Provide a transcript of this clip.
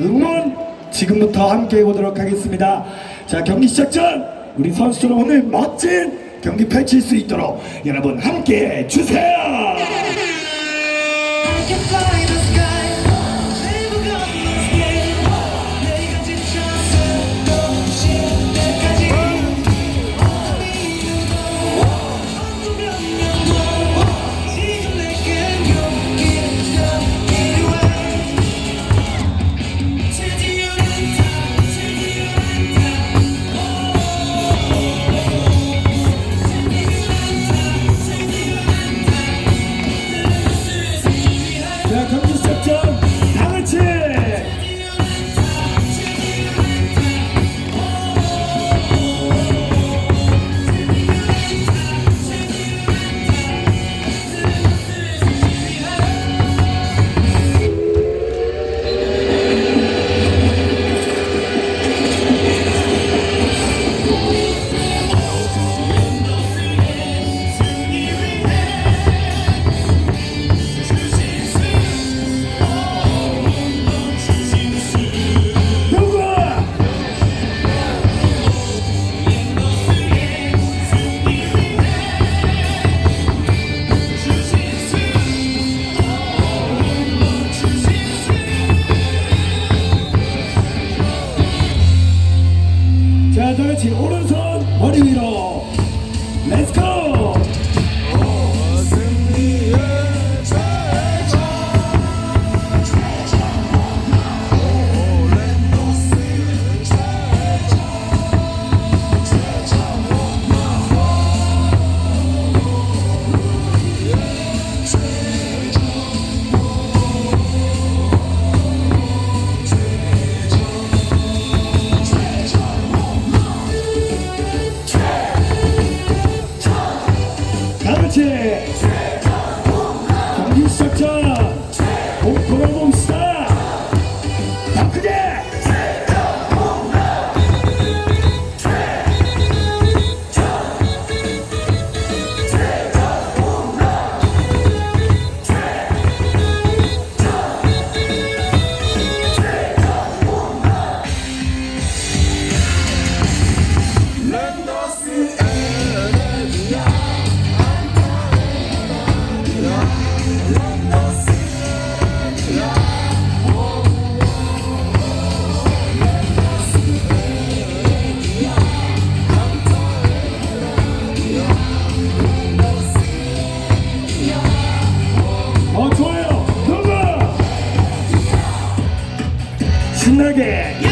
응원 지금부터 함께 해보도록 하겠습니다. 자 경기 시작 전 우리 선수들 오늘 멋진 경기 펼칠 수 있도록 여러분 함께 해 주세요. 같이 오른손 머리 위로. 다 Yeah.